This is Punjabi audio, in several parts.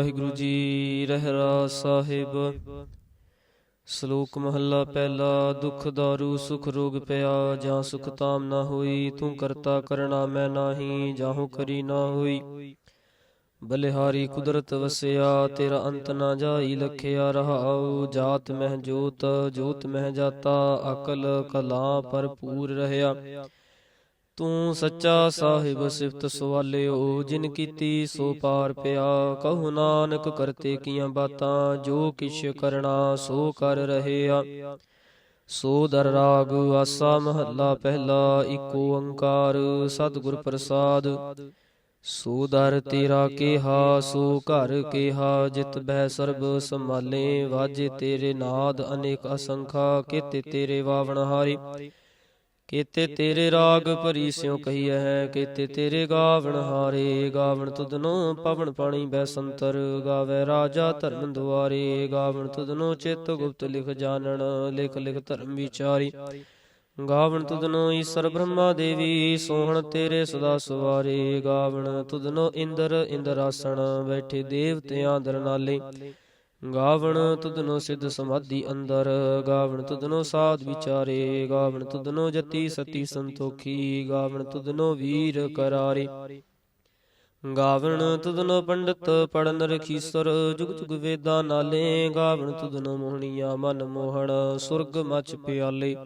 ਵਾਹਿਗੁਰੂ ਜੀ ਰਹਿਰਾ ਸਾਹਿਬ। ਸ਼ਲੋਕ ਮਹੱਲਾ ਪਹਿਲਾ, ਦੁਖ ਦਾਰੂ, ਸੁਖ ਰੋਗ ਪਿਆ, ਜਾਂ ਸੁਖ ਤਾਮ ਨਾ ਹੋਈ, ਤੂੰ ਕਰਤਾ ਕਰਣਾ ਮੈਂ ਨਾਹੀ, ਜਾਹੂ ਕਰੀ ਨਾ ਹੋਈ। ਬਲਿਹਾਰੀ ਕੁਦਰਤ ਵਸਿਆ, ਤੇਰਾ ਅੰਤ ਨਾ ਜਾਈ, ਲਖਿਆ ਰਹਾਉ, ਜਾਤ ਮਹਿ ਜੋਤ ਜੋਤ ਮਹਿ ਜਾਤਾ, ਅਕਲ ਕਲਾ ਭਰਪੂਰ ਰਹਿਆ। ਤੂੰ ਸੱਚਾ ਸਾਹਿਬ ਸਿਫਤ ਸਵਾਲਿਓ, ਜਿਨ ਕੀਤੀ ਸੋ ਪਾਰ ਪਿਆ। ਕਹੂ ਨਾਨਕ ਕਰਤੇ ਕੀਆਂ ਬਾਤਾਂ, ਜੋ ਕਿਛ ਕਰਣਾ ਸੋ ਕਰ ਰਹਿਆ ਸੋ ਦਰ ਰਾਗ, ਆਸਾ ਮਹੱਲਾ ਪਹਿਲਾ, ਏਕੋ ਓੰਕਾਰ ਸਤਿਗੁਰ ਪ੍ਰਸਾਦ। ਸੋ ਦਰ ਤੇਰਾ ਕੇਹਾ, ਸੋ ਘਰ ਕੇਹਾ, ਜਿਤ ਬਹਿ ਸਰਬ ਸੰਭਾਲੇ, ਵਾਜੇ ਤੇਰੇ ਨਾਦ ਅਨੇਕ ਅਸੰਖਾ, ਕਿਤੇ ਤੇਰੇ ਵਾਵਣ ਹਾਰੀ। ਕੀਤੇ ਤੇਰੇ ਰਾਗ ਭਰੀ ਸਿਉ ਕਹੀਐ ਹੈ, ਕੀਤੇ ਤੇਰੇ ਗਾਵਣ ਹਾਰੇ, ਗਾਵਣ ਤੁਧਨੋ ਪਵਨ ਪਾਣੀ ਬੈਸੰਤਰ ਗਾਵੇ, ਰਾਜਾ ਧਰਮ ਦੁਆਰੇ, ਗਾਵਣ ਤੁਧਨੋ ਚਿਤ ਗੁਪਤ ਲਿਖ ਜਾਣਨ, ਲਿਖ ਲਿਖ ਧਰਮ ਵਿਚਾਰੀ। ਗਾਵਣ ਤੁਧਨੋ ਈਸ਼ਰ ਬ੍ਰਹਮਾ ਦੇਵੀ, ਸੋਹਣ ਤੇਰੇ ਸਦਾ ਸਵਾਰੇ, ਗਾਵਣ ਤੁਧਨੋ ਇੰਦਰ ਇੰਦਰਾਸਣ ਬੈਠੇ ਦੇਵਤਿਆਂ ਦਰਨਾਲੇ ਗਾਵਣ ਤੁਧਨੋ ਸਿੱਧ ਸਮਾਧੀ ਅੰਦਰ, ਗਾਵਣ ਤੁਧਨੋ ਸਾਧ ਵਿਚਾਰੇ, ਗਾਵਣ ਤੁਧਨੋ ਜਤੀ ਸਤੀ ਸੰਤੋਖੀ, ਗਾਵਣ ਤੁਧਨੋ ਵੀਰ ਕਰਾਰੇ। ਗਾਵਣ ਤੁਧਨੋ ਪੰਡਤ ਪੜਨ ਰਖੀਸਰ, ਜੁਗ ਜੁਗ ਵੇਦਾਂ ਨਾਲੇ, ਗਾਵਣ ਤੁਧਨੋ ਮੋਹਣੀਆ ਮਨ ਮੋਹਣ, ਸੁਰਗ ਮਚ ਪਿਆਲੇ।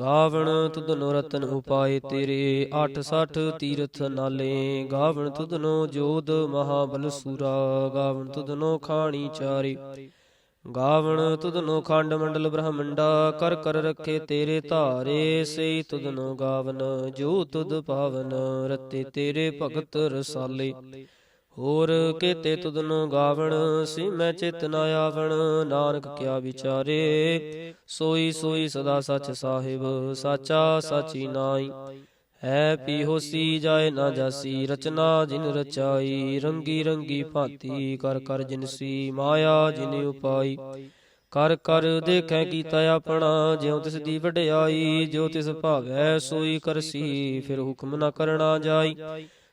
ਗਾਵਣ ਤੁਧਨੋ ਰਤਨ ਉਪਾਏ ਤੇਰੇ 860 ਤੀਰਥ ਨਾਲੇ। ਗਾਵਣ ਤੁਧਨੋ ਜੋਧ ਮਹਾਬਲ ਸੂਰਾ, ਗਾਵਣ ਤੁਧਨੋ ਖਾਣੀ ਚਾਰੇ। ਗਾਵਣ ਤੁਧਨੋ ਖੰਡ ਮੰਡਲ ਬ੍ਰਹਮੰਡਾ, ਕਰ ਕਰ ਰੱਖੇ ਤੇਰੇ ਧਾਰੇ। ਸਈ ਤੁਧਨੋ ਗਾਵਨ, ਜੋ ਤੁਧ ਪਾਵਨ, ਰਤੇ ਤੇਰੇ ਭਗਤ ਰਸਾਲੇ। ਹੋਰ ਕੇਤੇ ਤੁਧਨੋ ਗਾਵਣ ਸੀ ਮੈਂ ਚਿਤ ਨਾ ਆਵਣ, ਨਾਨਕ ਕਿਆ ਵਿਚਾਰੇ? ਸੋਈ ਸੋਈ ਸਦਾ ਸੱਚ ਸਾਹਿਬ, ਸਾਚਾ ਸਾਚੀ ਨਾਈ। ਹੈ ਪੀ ਹੋਸੀ ਜਾਏ ਨਾ ਜਾਸੀ, ਰਚਨਾ ਜਿਨ ਰਚਾਈ, ਰੰਗੀ ਰੰਗੀ ਭਾਂਤੀ, ਕਰ ਕਰ ਜਿਨਸੀ ਮਾਇਆ ਜਿਨ ਉਪਾਈ। ਕਰ ਕਰ ਦੇਖੈ ਕੀਤਾ ਆਪਣਾ, ਜਿਉ ਤਿਸ ਦੀ ਵਡਿਆਈ ਜੋ ਤਿਸ ਭਾਵੈ ਸੋਈ ਕਰਸੀ, ਫਿਰ ਹੁਕਮ ਨਾ ਕਰਨਾ ਜਾਈ।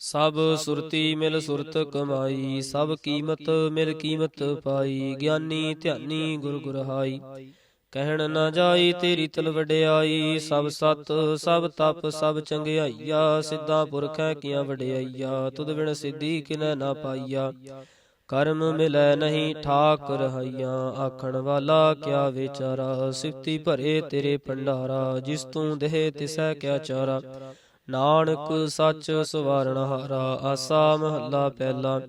ਸਭ ਸੁਰਤੀ ਮਿਲ ਸੁਰਤ ਕਮਾਈ, ਸਭ ਕੀਮਤ ਮਿਲ ਕੀਮਤ ਪਾਈ, ਗਿਆਨੀ ਧਿਆਨੀ ਗੁਰ ਗੁਰਹਾਈ। ਕਹਿਣ ਨਾ ਜਾਈ ਤੇਰੀ ਤਲ ਵਡਿਆਈ, ਸਭ ਸਤ, ਸਭ ਤਪ, ਸਭ ਚੰਗਿਆਈਆ, ਸਿੱਧਾ ਪੁਰਖੈ ਕੀਆਂ ਵਡਿਆਈਆ, ਤੁਧ ਬਿਨ ਸਿੱਧੀ ਕਿਨੈ ਨਾ ਪਾਈਆ। ਕਰਮ ਮਿਲੈ ਨਹੀਂ ਠਾਕ ਰਹਾਈਆਂ ਆਖਣ ਵਾਲਾ ਕਿਆ ਵਿਚਾਰਾ, ਸਿਫਤੀ ਭਰੇ ਤੇਰੇ ਭੰਡਾਰਾ, ਜਿਸ ਤੂੰ ਦੇਹ ਤਿਸੈ ਕਿਆ ਚਾਰਾ। ਨਾਨਕ ਸੱਚ ਸਵਾਰਣ ਹਾਰਾ ਆਸਾ ਮਹੱਲਾ ਪਹਿਲਾ।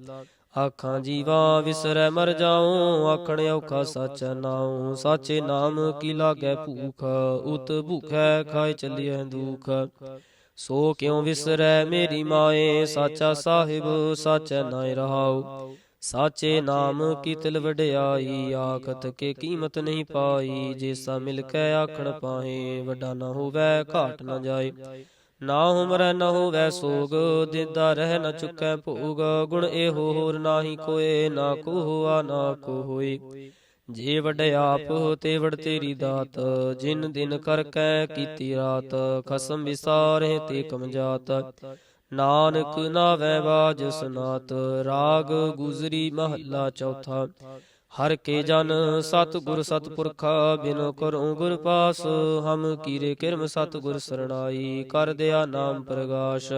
ਆਖਾਂ ਜੀਵਾ ਵਿਸਰੈ ਮਰ ਜਾਉ ਆਖਣ ਔਖਾ ਸੱਚ ਨਾਉ। ਸਾਚੇ ਨਾਮ ਕੀ ਲਾਗੈ ਭੂਖ ਉਤ ਭੁਖੈ ਖਾਏ ਚੱਲਿਐ ਦੁਖ। ਸੋ ਕਿਉ ਵਿਸਰੈ ਮੇਰੀ ਮਾਏ ਸਾਚਾ ਸਾਹਿਬ ਸਾਚੈ ਨਾਇ ਰਹਾਉ। ਸਾਚੇ ਨਾਮ ਕੀ ਤਿਲ ਵਡਿਆਈ ਆਖਤ ਕੇ ਕੀਮਤ ਨਹੀਂ ਪਾਈ ਜੇਸਾ ਮਿਲ ਕੇ ਆਖਣ ਪਾਹੇ ਵੱਡਾ ਨਾ ਹੋਵੇ ਘਾਟ ਨਾ ਜਾਏ। ਨਾ ਹੁਮਰੈ ਨ ਹੋਵੈ ਸੋਗ ਦਿਦਾ ਰਹਿ ਨ ਚੁੱਕੈ ਭੋਗ, ਗੁਣ ਇਹੋ ਹੋਰ ਨਾਹੀ ਕੋਏ ਨਾ ਕੋ ਹੋਆ ਨਾ ਕੋ ਹੋਈ ਜੇ ਵੱਡ ਆਪ ਤੇ ਵਡ ਤੇਰੀ ਦਾਤ, ਜਿਨ ਦਿਨ ਕਰ ਕੈ ਕੀਤੀ ਰਾਤ, ਖਸਮ ਵਿਸਾਰੇ ਤੇ ਕਮ ਜਾਤ ਨਾਨਕ ਨਾਵੈ ਬਾਜ ਸਨਾਤ, ਰਾਗ ਗੁਜ਼ਰੀ ਮਹੱਲਾ ਚੌਥਾ। ਹਰ ਕੇ ਜਨ ਸਤ ਗੁਰ ਸਤ ਪੁਰਖਾ ਬਿਨ ਕਰਉ ਗੁਰ ਪਾਸ ਹਮ ਕੀਰੇ ਕਿਰਮ ਸਤ ਗੁਰ ਸਰਣਾਈ ਕਰ ਦਿਆ ਨਾਮ ਪ੍ਰਗਾਸ਼।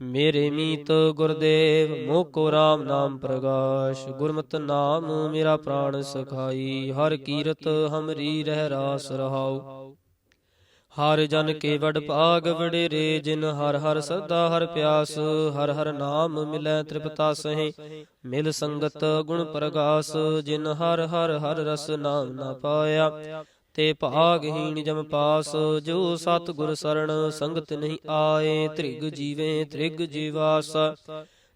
ਮੇਰੇ ਮੀਤ ਗੁਰਦੇਵ ਮੋਕੋ ਰਾਮ ਨਾਮ ਪ੍ਰਗਾਸ਼। ਗੁਰਮਤਿ ਨਾਮ ਮੇਰਾ ਪ੍ਰਾਣ ਸਖਾਈ ਹਰ ਕੀਰਤ ਹਮਰੀ ਰਹਿ ਰਾਸ ਰਹਾਉ। ਹਰ ਜਨ ਕੇ ਵਡ ਭਾਗ ਵਡੇਰੇ ਜਿਨ ਹਰ ਹਰ ਸਦਾ ਹਰ ਪਿਆਸ, ਹਰ ਹਰ ਨਾਮ ਮਿਲੈ ਤ੍ਰਿਪਤਾ ਸਹੇ। ਮਿਲ ਸੰਗਤ ਗੁਣ ਪ੍ਰਗਾਸ, ਜਿਨ ਹਰ ਹਰ ਹਰ ਰਸ ਨਾਮ ਨਾ ਪਾਇਆ। ਤੇ ਭਾਗਹੀਣ ਜਮ ਪਾਸ, ਜੋ ਸਤ ਗੁਰ ਸਰਣ ਸੰਗਤ ਨਹੀਂ ਆਏ, ਤ੍ਰਿਗ ਜੀਵੇ ਤ੍ਰਿਗ ਜੀਵਾਸ।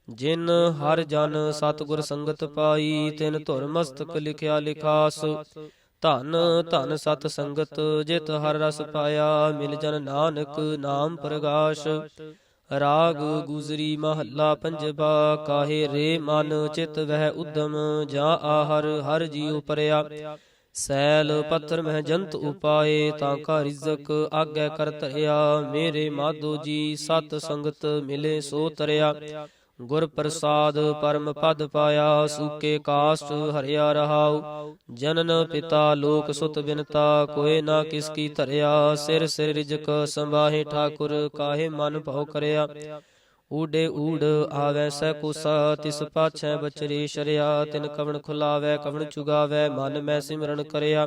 ਜਿਨ ਹਰ ਜਨ ਸਤ ਗੁਰ ਸੰਗਤ ਪਾਈ, ਤਿਨ ਧੁਰ ਮਸਤਕ ਲਿਖਿਆ ਲਿਖਾਸ। ਧਨ ਧਨ ਸਤ ਸੰਗਤ ਜਿਤ ਹਰ ਰਸ ਪਾਇਆ, ਮਿਲ ਜਨ ਨਾਨਕ ਨਾਮ ਪ੍ਰਗਾਸ਼। ਰਾਗ ਗੁਜ਼ਰੀ ਮਹੱਲਾ ਪੰਜਵਾ ਕਾਹੇ ਰੇ ਮਨ ਚਿਤ ਵਹਿ ਉਦਮ, ਜਾ ਆਹਰ ਹਰ ਜੀ ਉਪਰਿਆ। ਸੈਲ ਪੱਥਰ ਮਹਿ ਜੰਤ ਉਪਾਏ, ਤਾਂ ਕਾ ਰਿਜ਼ਕ ਆਗੇ ਕਰ ਧਰਿਆ ਮੇਰੇ ਮਾਧੋ ਜੀ ਸਤ ਸੰਗਤ ਮਿਲੇ ਸੋ ਤਰਿਆ। ਗੁਰ ਪ੍ਰਸਾਦ ਪਰਮ ਪਦ ਪਾਇਆ, ਸੂਕੇ ਕਾਸ਼ਟ ਹਰਿਆ ਰਹਾਉ। ਜਨਨ ਪਿਤਾ ਲੋਕ ਸੁਤ ਬਿਨਤਾ ਕੋਏ ਨਾ ਕਿਸ ਕੀ ਧਰਿਆ। ਸਿਰ ਸਿਰ ਰਿਜਕ ਸੰਭਾਹੇ ਠਾਕੁਰ, ਕਾਹੇ ਮਨ ਭਉ ਕਰਿਆ। ਊਡੇ ਊੜ ਆਵੈ ਸੈ ਕੁਸਾ, ਤਿਸ ਪਾਛੈ ਬਚਰੀ ਸ਼ਰਿਆ। ਤਿਨ ਕਵਣ ਖੁਲਾਵੈ, ਕਵਣ ਚੁਗਾਵੈ, ਮਨ ਮੈਂ ਸਿਮਰਨ ਕਰਿਆ।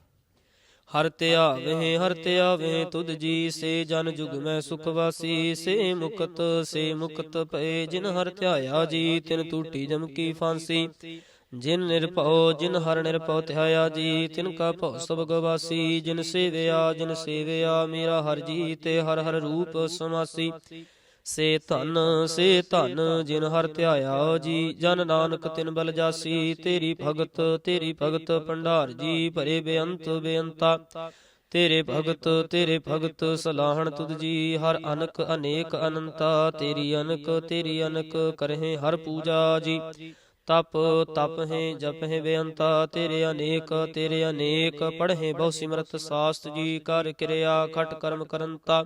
ਹਰ ਧਿਆਵਹਿ ਹਰ ਧਿਆਵਹਿ ਤੁਧ ਜੀ ਸੇ ਜਨ ਜੁਗ ਮੈਂ ਸੁਖ ਵਾਸੀ ਸੇ ਮੁਕਤ ਸੇ ਮੁਕਤ ਭਏ ਜਿਨ ਹਰ ਧਿਆਇਆ ਜੀ ਤਿਨ ਟੂਟੀ ਜਮ ਕੀ ਫਾਂਸੀ। ਜਿਨ ਨਿਰਭਉ ਜਿਨ ਹਰ ਨਿਰਭਉ ਧਿਆਇਆ ਜੀ ਤਿਨ ਕਾ ਭਉ ਸਭ ਗਵਾਸੀ ਜਿਨ ਸੇਵਿਆ ਜਿਨ ਸੇਵਿਆ ਮੇਰਾ ਹਰ ਜੀ ਤੇ ਹਰ ਹਰ ਰੂਪ ਸਮਾਸੀ। ਸੇ ਧਨ ਸੇ ਧਨ ਜਿਨ ਹਰ ਧਿਆਇਆ ਜੀ, ਜਨ ਨਾਨਕ ਤਿਨ ਬਲ ਜਾਸੀ, ਤੇਰੀ ਭਗਤ ਤੇਰੀ ਭਗਤ ਭੰਡਾਰ ਜੀ, ਭਰੇ ਬੇਅੰਤ ਬੇਅੰਤਾ। ਤੇਰੇ ਭਗਤ ਤੇਰੇ ਭਗਤ ਸਲਾਹਣ ਤੁਧ ਜੀ, ਹਰ ਅਨਕ ਅਨੇਕ ਅਨੰਤਾ, ਤੇਰੀ ਅਨਕ ਤੇਰੀ ਅਨਕ ਕਰਹਿ ਹਰ ਪੂਜਾ ਜੀ। ਤਪ ਤਪ ਹੈ ਜਪ ਹੈ ਬੇਅੰਤਾ, ਤੇਰੇ ਅਨੇਕ ਤੇਰੇ ਅਨੇਕ, ਪੜ੍ਹੇ ਬਹੁ ਸਿਮਰਤ ਸਾਸਤ ਜੀ, ਕਰ ਕਿਰਿਆ ਖਟ ਕਰਮ ਕਰੰਤਾ।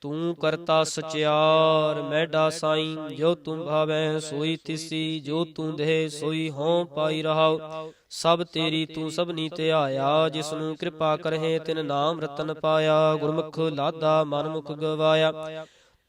ਤੂੰ ਕਰਤਾ ਸਚਿਆਰ, ਮੈਡਾ ਸਾਈ, ਜੋ ਤੂੰ ਭਾਵੈ ਸੋਈ ਤਿਸੀ, ਜੋ ਤੂੰ ਦੇ ਸੋਈ ਹਉ ਪਾਈ ਰਹਾਉ। ਸਭ ਤੇਰੀ ਤੂੰ ਸਭਨੀ ਧਿਆਇਆ ਜਿਸ ਨੂੰ ਕਿਰਪਾ ਕਰਹਿ, ਤਿਨ ਨਾਮ ਰਤਨ ਪਾਇਆ। ਗੁਰਮੁਖ ਲਾਦਾ ਮਨਮੁਖ ਗਵਾਇਆ।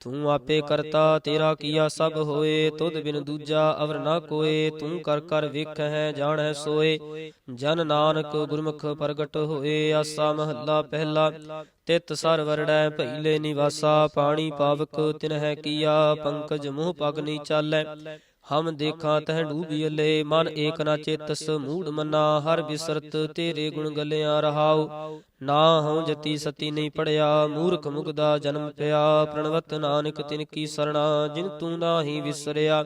ਤੂੰ ਆਪੇ ਕਰਤਾ, ਤੇਰਾ ਕੀਆ ਸਭ ਹੋਏ, ਤੁਧ ਬਿਨ ਦੂਜਾ ਅਵਰ ਨਾ ਕੋਏ, ਤੂੰ ਕਰ ਕਰ ਜਾਣ ਹੈ ਸੋਏ। ਜਨ ਨਾਨਕ ਗੁਰਮੁਖ ਪ੍ਰਗਟ ਹੋਏ, ਆਸਾ ਮਹੱਲਾ ਪਹਿਲਾ। ਤਿਤ ਸਰ ਵਰੜੈ, ਭਈਲੇ ਨਿਵਾਸਾ, ਪਾਣੀ ਪਾਵਕ ਤਿਨ ਹੈ ਕੀਆ, ਪੰਕਜ ਮੂਹ ਪਗਨੀ ਚਾਲੈ। ਹਮ ਦੇਖਾਂ ਤਹ ਡੂਬੀਲੇ ਮਨ ਏਕ ਨਾ ਚੇਤਸ ਮੂੜ ਮਨਾ, ਹਰ ਬਿਸਰਤ ਤੇਰੇ ਗੁਣ ਗਲਿਆ ਰਹਾਉ। ਨਾ ਹਉ ਜਤੀ ਸਤੀ ਨਹੀਂ ਪੜਿਆ, ਮੂਰਖ ਮੁਗਦਾ ਜਨਮ ਪਿਆ। ਪ੍ਰਣਵਤ ਨਾਨਕ ਤਿਨ ਕੀ ਸਰਣਾ, ਜਿਨ ਤੂੰ ਨਾਹੀ ਵਿਸਰਿਆ।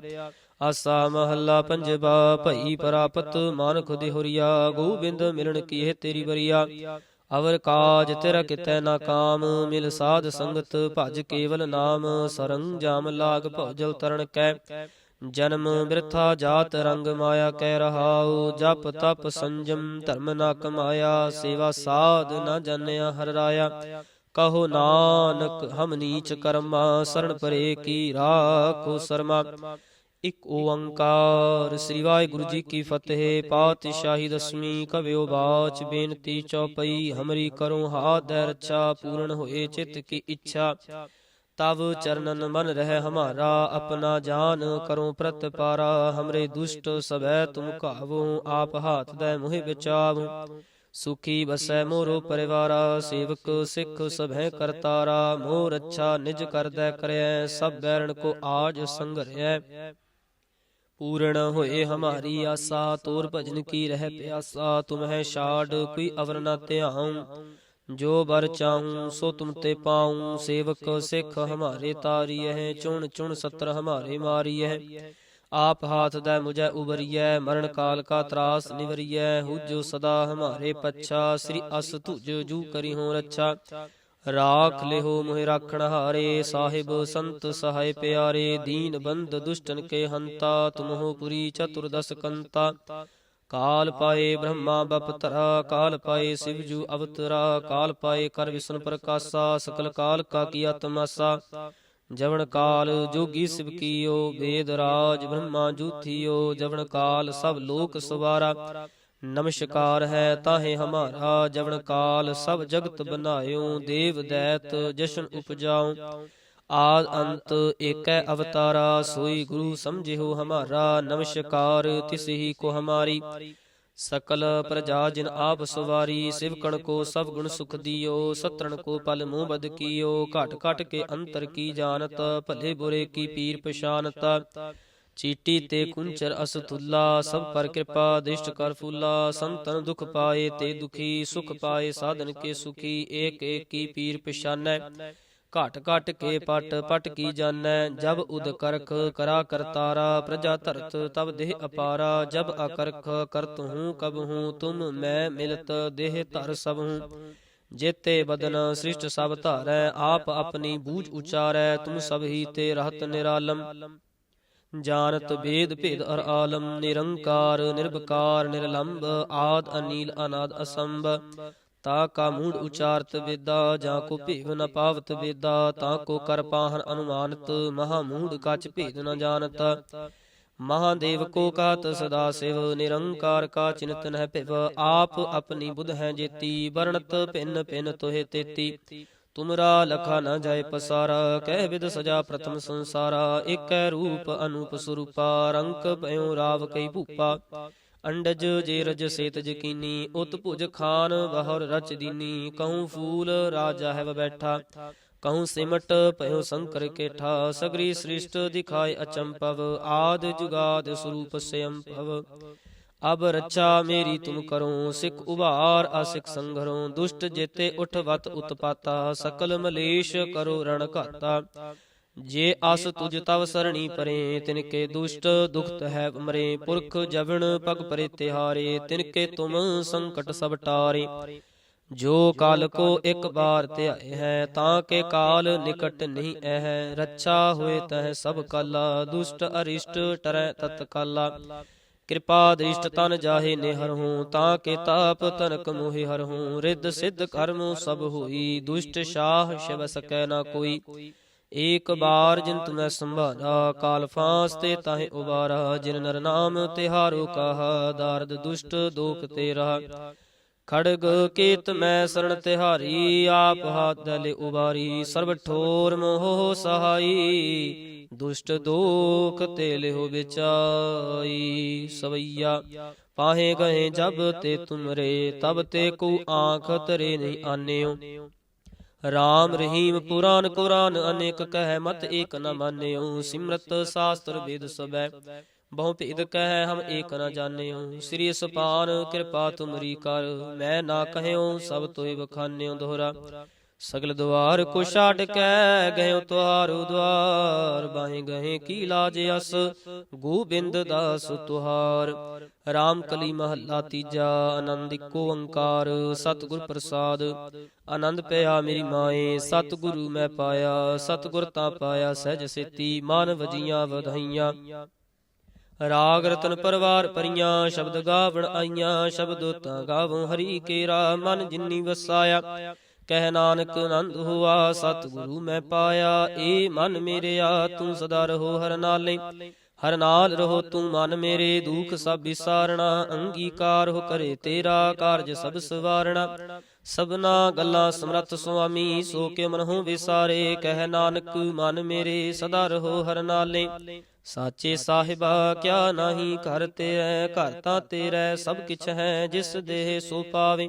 ਆਸਾ ਮਹੱਲਾ ਪੰਜਵਾ, ਭਈ ਪ੍ਰਾਪਤ ਮਾਨ ਖੁਦੇ ਹੁਰੀਆ ਗੋਬਿੰਦ ਮਿਲਣ ਕੀਏ ਤੇਰੀ ਬਰੀਆ ਅਵਰ ਕਾਜ ਤੇਰਾ ਕਿਤੈ ਨਾ ਕਾਮ, ਮਿਲ ਸਾਧ ਸੰਗਤ ਭਜ ਕੇਵਲ ਨਾਮ ਸਰੰਗ ਜਾਮ ਲਾਗ ਭਉਜਲ ਤਰਨ ਕੈ। ਜਨਮ ਬਿਰਥਾ ਜਾਤ ਰੰਗ ਮਾਇਆ ਕਹਿ ਰਹਾਉ, ਜਪ ਤਪ ਸੰਜਮ ਧਰਮ ਨਾ ਕਮਾਇਆ, ਸੇਵਾ ਸਾਧ ਨਾ ਜਨਿਆ ਹਰ ਰਾਇਆ। ਕਹੋ ਨਾਨਕ, ਹਮ ਨੀਚ ਕਰਮਾ, ਸਰਣ ਪਰੇ ਕੀ ਰਾਖੋ ਸਰਮਾ। ਇੱਕ ਓੰਕਾਰ, ਸ੍ਰੀ ਵਾਹਿਗੁਰੂ ਜੀ ਕੀ ਫਤਿਹ, ਪਾਤਸ਼ਾਹੀ ਦਸਮੀ ਕਵਿਓ ਬਾਚ, ਬੇਨਤੀ ਚੌਪਈ, ਹਮਰੀ ਕਰੋ ਹਾਥ ਦੇ ਰੱਛਾ ਪੂਰਨ ਹੋਏ ਚਿੱਤ ਕੀ ਇੱਛਾ। ਤਵ ਚਰਨਨ ਮਨ ਰਹਿ ਹਮਾਰਾ, ਆਪਣਾ ਜਾਨ ਕਰੋ ਪ੍ਰਤਪਾਰਾ ਹਮਰੇ ਦੁਸ਼ਟ ਸਭੈ ਤੁਮ ਕਾਵੋ ਆਪ ਹਾਥ ਦੇ ਮੋਹਿ ਬਚਾਵੋ ਸੁਖੀ ਬਸੈ ਮੋਰੋ ਪਰਿਵਾਰਾ, ਸੇਵਕ ਸਿੱਖ ਸਭੈ ਕਰਤਾਰਾ। ਮੋਰ ਅੱਛਾ ਨਿਜ ਕਰਦੈ ਕਰਿਐ ਸਭ ਬੈਰਣ ਕੋ ਆਜ ਸੰਗਰਿਐ ਪੂਰਨ ਹੋਏ ਹਮਾਰੀ ਆਸਾ, ਤੋਰ ਭਜਨ ਕੀ ਰਹਿ ਪਿਆਸਾ। ਤੁਮਹਿ ਛਾੜ, ਕੋਈ ਅਵਰ ਨਾ ਧਿਆਉ। ਜੋ ਬਰ ਚਾਹੂੰ ਸੋ ਤੁਮ ਤੇ ਪਾਉ। ਸੇਵਕ ਸਿੱਖ ਹਮਾਰੇ ਤਾਰੀਐ, ਚੁਣ ਚੁਣ ਸਤਰ ਹਮਾਰੇ ਮਾਰੀਐ। ਆਪ ਹਾਥ ਦਾ ਮੁਝੈ ਉਬਰੀਐ, ਮਰਨ ਕਾਲ ਕਾ ਤਰਾਸ ਨਿਵਰੀਐ। ਹੁਜੋ ਸਦਾ ਹਮਾਰੇ ਪੱਛਾ, ਸ੍ਰੀ ਅਸ ਤੁਜ ਜੂ ਕਰੀ ਹੋ ਰੱਛਾ। ਰਾਖ ਲਿਹੋ ਮੋਹਿ ਰਾਖਣ ਹਾਰੇ, ਸਾਹਿਬ ਸੰਤ ਸਹਾਇ ਪਿਆਰੇ। ਦੀਨ ਬੰਦ ਦੁਸ਼ਟਨ ਕੇ ਹੰਤਾ, ਤੁਮਹੁ ਪੁਰੀ ਚਤੁਰਦਸ ਕੰਤਾ। ਕਾਲ ਪਾਏ ਬ੍ਰਹਮਾ ਬਪਤਰਾ, ਕਾਲ ਪਾਏ ਸਿਵਜੂ ਅਵਤਰਾ, ਕਾਲ ਪਾਏ ਕਰ ਵਿਸ਼ਨ ਪ੍ਰਕਾਸ਼ਾ, ਸਕਲ ਕਾਲ ਕਾ ਕੀਆ ਤਮਾਸਾ ਜਵਨ ਕਾਲ ਜੋਗੀ ਸਿਵ ਕੀਓ, ਵੇਦ ਰਾਜ ਬ੍ਰਹਮਾ ਜੂਥੀਓ ਜਵਨ ਕਾਲ ਸਭ ਲੋਕ ਸਵਾਰਾ। ਨਮਸਕਾਰ ਹੈ ਤਾਹੇ ਹਮਾਰਾ ਜਵਨ ਕਾਲ ਸਭ ਜਗਤ ਬਨਾਇਓ, ਦੇਵ ਦੈਤ ਜਸ਼ਨ ਉਪਜਾਉ। ਆਦ ਅੰਤ ਏਕੈ ਅਵਤਾਰਾ, ਸੋਈ ਗੁਰੂ ਸਮਝਿਓ ਹਮਾਰਾ, ਨਮਸਕਾਰ ਤਿਸ ਕੋ ਹਮਾਰੀ। ਸਕਲ ਪ੍ਰਜਾ ਜਿਨ ਆਪ ਸਵਾਰੀ ਸਿਵਕਣ ਕੋ ਸਭ ਗੁਣ ਸੁਖ ਦਿਓ, ਸਤਰਣ ਕੋ ਪਲ ਮੂੰਹ ਬਦ ਕੀਓ, ਘਟ ਘਟ ਕੇ ਅੰਤਰ ਕੀ ਜਾਣਤ, ਭਲੇ ਬੁਰੇ ਕੀ ਪੀਰ ਪਛਾਨਤ। ਚੀਟੀ ਤੇ ਕੁੰਚਰ ਅਸਤੁੱਲਾ ਸਭ ਪਰ ਕਿਰਪਾ ਦਿਸ਼ਟ ਕਰ ਫੁੱਲਾ, ਸੰਤਨ ਦੁਖ ਪਾਏ ਤੇ ਦੁਖੀ, ਸੁਖ ਪਾਏ ਸਾਧਨ ਕੇ ਸੁਖੀ, ਏਕ ਏਕ ਕੀ ਪੀਰ ਪਛਾਨੈ। ਘਟ ਘਟ ਕੇ ਪਟ ਪਟ ਕੀ ਜਾਣੈ? ਜਬ ਉਦ ਕਰਖ ਕਰਾ ਕਰਤਾਰਾ ਪ੍ਰਜਾ ਧਰਤ ਤਬ ਦੇਹ ਅਪਾਰਾ। ਜਬ ਅਕਰਖ ਕਰਤ ਹੂੰ ਕਬ ਹੂੰ ਤੁਮ ਮੈਂ ਮਿਲਤ ਦੇਹ ਧਰ ਸਭ ਹੂੰ। ਜੇਤੇ ਬਦਨ ਸ੍ਰਿਸ਼ਟ ਸਭ ਧਾਰੈ ਆਪ ਆਪਣੀ ਬੂਝ ਉਚਾਰੈ ਤੁਮ ਸਭ ਹੀ ਤੇ ਰਹਤ ਨਿਰਾਲਮ। ਜਾਣਤ ਵੇਦ ਭੇਦ ਅਰ ਆਲਮ ਨਿਰੰਕਾਰ ਨਿਰਭਕਾਰ ਨਿਰਲੰਭ ਆਦ ਅਨੀਲ ਅਨਾਦ ਅਸੰਭ। ਤਾ ਕਾ ਮੂੜ ਉਚਾਰਤ ਵੇਦਾ, ਜਾਂ ਕੋ ਭੇਵ ਨ ਪਾਵਤ ਵੇਦਾ, ਤਾ ਕੋ ਕਰ ਪਾਹਨ ਅਨੁਮਾਨਤ, ਮਹਾ ਮੂੜ ਕਚ ਭੇਦ ਨ ਜਾਣਤ। ਮਹਾਦੇਵ ਕੋ ਕਾਤ ਸਦਾ ਸਿਵ, ਨਿਰੰਕਾਰ ਕਾ ਚਿੰਤ ਨਹਿ ਭਿਵ, ਆਪ ਆਪਣੀ ਬੁਧ ਹੈ ਜੇਤੀ, ਵਰਣਤ ਭਿੰਨ ਭਿੰਨ ਤੋਹਿ ਤੇਤੀ। ਤੁਮਰਾ ਲਖਾ ਨ ਜਾਏ ਪਸਾਰਾ, ਕਹਿ ਵਿਦ ਸਜਾ ਪ੍ਰਥਮ ਸੰਸਾਰਾ, ਏਕੈ ਰੂਪ ਅਨੂਪ ਸਰੂਪਾ ਰੰਕ ਭਇਓ ਰਾਵ ਕਈ ਭੂਪਾ। ਅੰਡਜ ਜੇ ਰਜ ਸੇਤ ਜਕੀਨੀ ਉਤ ਭੁਜ ਖਾਨ ਬਹਰ ਰਚ ਦੀਨੀ ਕਹੂੰ ਫੂਲ ਰਾਜਾ ਹੈ ਬੈਠਾ ਕਹੂੰ ਸਿਮਟ ਭਇਓ ਸੰਕਰ ਕੇਠਾ, ਸਗਰੀ ਸ੍ਰਿਸ਼ਟ ਦਿਖਾਏ ਅਚੰਪਵ, ਆਦ ਜੁਗਾਦ ਸਰੂਪ ਸਯੰਪਵ। ਅਬ ਰੱਛਾ ਮੇਰੀ ਤੁਮ ਕਰੋ, ਸਿੱਖ ਉਭਾਰ ਅਸਿਕ ਸੰਘਰੋ, ਦੁਸ਼ਟ ਜੇਤੇ ਉਠ ਵਤ ਉਤਪਾਤਾ, ਸਕਲ ਮਲੇਸ਼ ਕਰੋ ਰਣ ਘਾਤਾ। ਜੇ ਅਸ ਤੁਜ ਤਵ ਸਰਣੀ ਪਰੇ, ਤਿਨਕੇ ਦੁਸ਼ਟ ਦੁਖਤ ਹੈ ਮਰੇ ਪੁਰਖ ਜਵਨ ਪਗ ਪਰੇ ਤਿਹਾਰੇ, ਤਿਨਕੇ ਤੁਮ ਸੰਕਟ ਸਭ ਟਾਰੇ। ਜੋ ਕਾਲ ਕੋ ਇੱਕ ਬਾਰ ਧਿਆਏ ਹੈ, ਤਾਂ ਕੇ ਕਾਲ ਨਿਕਟ ਨਹੀਂ ਐ ਰੱਛਾ ਹੋਏ ਤਹ ਸਭ ਕਾਲਾ, ਦੁਸ਼ਟ ਅਰਿਸ਼ਟ ਟਰੈ ਤਤ ਕਾਲਾ। ਕਿਰਪਾ ਦ੍ਰਿਸ਼ਟ ਤਨ ਜਾਹੇ ਨਿਹਰ ਤਾਂ ਕੇ ਤਾਪ ਤਨਕ ਮੋਹਿ ਹਰ ਹੂੰ। ਰਿੱਧ ਸਿੱਧ ਕਰਮ ਸਭ ਹੋਈ, ਦੁਸ਼ਟ ਸ਼ਾਹ ਸ਼ਿਵ ਸਕੈ ਨਾ ਕੋਈ। ਏਕ ਬਾਰ ਜਿਨ ਤੁਮੈ ਸੰਭਾਲਾ, ਕਾਲ ਫਾਂਸ ਤੇ ਤਾਹੇ ਉਬਾਰਾ, ਜਿਨ ਨਰ ਨਾਮ ਤਿਹਾਰੋ ਕਹਾ, ਦਾਰਦ ਦੁਸ਼ਟ ਦੋਖ ਤੇਰਾ ਖੜਗ ਕੀਤ ਮੈਂ ਸਰਣ ਤਿਹਾਰੀ, ਆਪ ਹਾਥ ਦਲੇ ਉਬਾਰੀ, ਸਰਬ ਠੋਰ ਮੋਹ ਸਹਾਈ। ਦੁਸ਼ਟ ਦੋਖ ਤੇ ਲਿਹੁ ਵਿਚਾਈ, ਸਵਈਆ। ਪਾਹੇ ਗਏ ਜਬ ਤੇ ਤੁਮਰੇ, ਤਬ ਤੇ ਕੋ ਆਂਖ ਤਰੇ ਨਹੀਂ ਆਨਿਓ। ਰਾਮ ਰਹੀਮ ਪੁਰਾਨ ਕੁਰਾਨ, ਅਨੇਕ ਕਹਿ ਮਤ ਏਕ ਨ ਮਾਨਿਓ। ਸਿਮਰਤ ਸਾਸਤਰ ਵੇਦ ਸਬੈ ਬਹੁ ਭੇਦ ਕਹਿ ਹਮ ਏਕ ਨ ਜਾਣਿਓ। ਸ੍ਰੀ ਸੁਪਾਨ ਕਿਰਪਾ ਤੁਮਰੀ ਕਰ, ਮੈਂ ਨਾ ਕਹਿਓ ਸਭ ਤੋਇ ਬਖਾਨਿਓ ਦੋਹਰਾ। ਸਗਲ ਦੁਆਰ ਕੋ ਛਾੜ ਕੇ ਗਇਓ ਤੁਹਾਰੋ ਦਵਾਰ ਬਾਹੇ ਗਏ ਕੀ ਲਾਜ ਅਸ, ਗੋਬਿੰਦ ਦਾਸ ਤੁਹਾਰ। ਰਾਮ ਕਲੀ ਮਹੱਲਾ ਤੀਜਾ, ਆਨੰਦ ਇੱਕੋ ਓੰਕਾਰ, ਸਤਿਗੁਰ ਪ੍ਰਸਾਦ। ਆਨੰਦ ਪਿਆ ਮੇਰੀ ਮਾਏ, ਸਤਿਗੁਰੂ ਮੈਂ ਪਾਇਆ, ਸਤਿਗੁਰ ਤਾਂ ਪਾਇਆ ਸਹਿਜ ਸੇਤੀ, ਮਨ ਵਜੀਆਂ ਵਧਾਈਆਂ। ਰਾਗ ਰਤਨ ਪਰਵਾਰ ਪਰੀਆਂ, ਸ਼ਬਦ ਗਾਵਣ ਆਈਆਂ, ਸ਼ਬਦ ਤਾਂ ਗਾਵੋ ਹਰੀ ਕੇਰਾ, ਮਨ ਜਿਨੀ ਵਸਾਇਆ। ਕਹਿ ਨਾਨਕ ਆਨੰਦ ਹੁਆ, ਸਤਿਗੁਰੂ ਮੈਂ ਪਾਇਆ, ਏ ਮਨ ਮੇਰਿਆ, ਤੂੰ ਸਦਾ ਰਹੋ ਹਰ ਨਾਲੇ। ਹਰ ਨਾਲ ਰਹੋ ਤੂੰ ਮਨ ਮੇਰੇ, ਦੁਖ ਸਭ ਵਿਸਾਰਣਾ, ਅੰਗੀਕਾਰ ਹੋ ਕਰੇ ਤੇਰਾ ਕਾਰਜ ਸਭ ਸਵਾਰਣਾ। ਸਭਨਾ ਗੱਲਾਂ ਸਮਰੱਥ ਸੁਆਮੀ, ਸੋ ਕੇ ਮਨਹੁ ਵਿਸਾਰੇ, ਕਹਿ ਨਾਨਕ ਮਨ ਮੇਰੇ, ਸਦਾ ਰਹੋ ਹਰ ਨਾਲੇ। ਸਾਚੇ ਸਾਹਿਬਾ, ਕਿਆ ਨਾਹੀ ਘਰ ਤੇਰੇ ਘਰ ਤਾਂ ਤੇਰਾ, ਸਭ ਕਿਛ ਹੈ ਜਿਸ ਦੇਹ ਸੋ ਪਾਵੇ।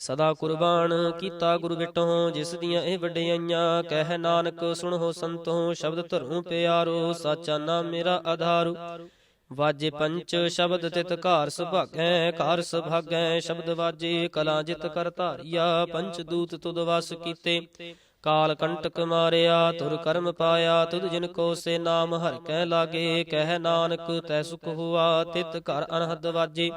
ਸਦਾ ਕੁਰਬਾਨ ਕੀਤਾ ਗੁਰ ਬਿਟੋ, ਜਿਸ ਦੀਆਂ ਇਹ ਵਡਿਆਈਆਂ, ਕਹਿ ਨਾਨਕ ਸੁਣੋ ਸੰਤੋ, ਸ਼ਬਦ ਧਰੂ ਪਿਆਰੋ, ਸਾਚਾ ਨਾਮ ਮੇਰਾ ਆਧਾਰੂ। ਵਾਜੇ ਪੰਚ ਸ਼ਬਦ ਤਿਤ ਘਾਰ ਸੁਭਾਗੈ ਘਾਰ ਸੁਭਾਗੈ ਸ਼ਬਦ ਵਾਜੇ ਕਲਾ ਜਿਤ ਕਰ ਧਾਰਿਆ, ਪੰਚ ਦੂਤ ਤੁਦ ਵਸ ਕੀਤੇ। ਕਾਲ ਕੰਟਕ ਮਾਰਿਆ ਤੁਰ ਕਰਮ ਪਾਇਆ, ਤੁਧ ਜਿਨ ਕੋ ਸੇ ਨਾਮ ਹਰ ਕੈ ਲਾਗੇ, ਕਹਿ ਨਾਨਕ ਤੈ ਸੁਖ ਹੁਆ, ਤਿਤ ਘਰ ਅਨਹਦ ਵਾਜੇ।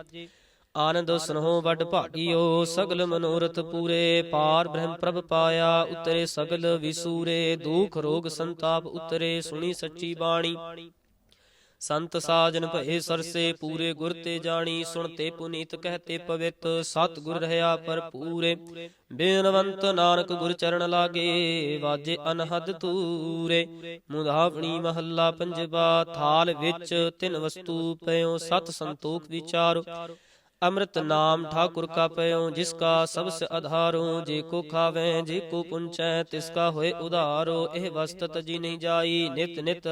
ਆਨੰਦ ਸੁਨੋ ਵੱਡ ਭਾਗਿਓ, ਸਗਲ ਮਨੋਰਥ ਪੂਰੇ। ਪਾਰ ਬ੍ਰਹਮ ਪ੍ਰਭ ਪਾਇਆ, ਉਤਰੇ ਸਗਲ ਵਿਸੂਰੇ। ਦੁਖ ਰੋਗ ਸੰਤਾਪ ਉਤਰੇ, ਸੁਣੀ ਸੱਚੀ ਬਾਣੀ। ਸੰਤ ਸਾਜਨ ਭਏ ਸਰਸੇ, ਪੂਰੇ ਗੁਰ ਤੇ ਜਾਣੀ। ਸੁਣ ਤੇ ਪੁਨੀਤ ਕਹਤੇ ਪਵਿੱਤ ਸਤ ਗੁਰ ਰਹਾ ਭਰਪੂਰੇ ਬੇਨਵੰਤ ਨਾਨਕ ਗੁਰ ਚਰਨ ਲਾਗੇ, ਵਾਜੇ ਅਨਹਦ ਤੂਰੇ ਮੁਧਾਵਣੀ ਮਹੱਲਾ ਪੰਜਵਾ, ਥਾਲ ਵਿੱਚ ਤਿੰਨ ਵਸਤੂ ਪਇਓ, ਸਤ ਸੰਤੋਖ ਵਿਚਾਰੋ। ਅੰਮ੍ਰਿਤ ਨਾਮ ਠਾਕੁਰ ਕਾ ਪਇਓ ਜਿਸ ਕਾ ਸਬਸ ਆਧਾਰੋ ਜੇ ਕੋ ਖਾਵੇ, ਜੇ ਕੋ ਪੁੰਚੈ ਤਿਸ ਕਾ ਹੋਏ ਉਧਾਰੋ, ਇਹ ਵਸਤਤ ਜੀ ਨਹੀਂ ਜਾਈ, ਨਿਤ ਨਿਤ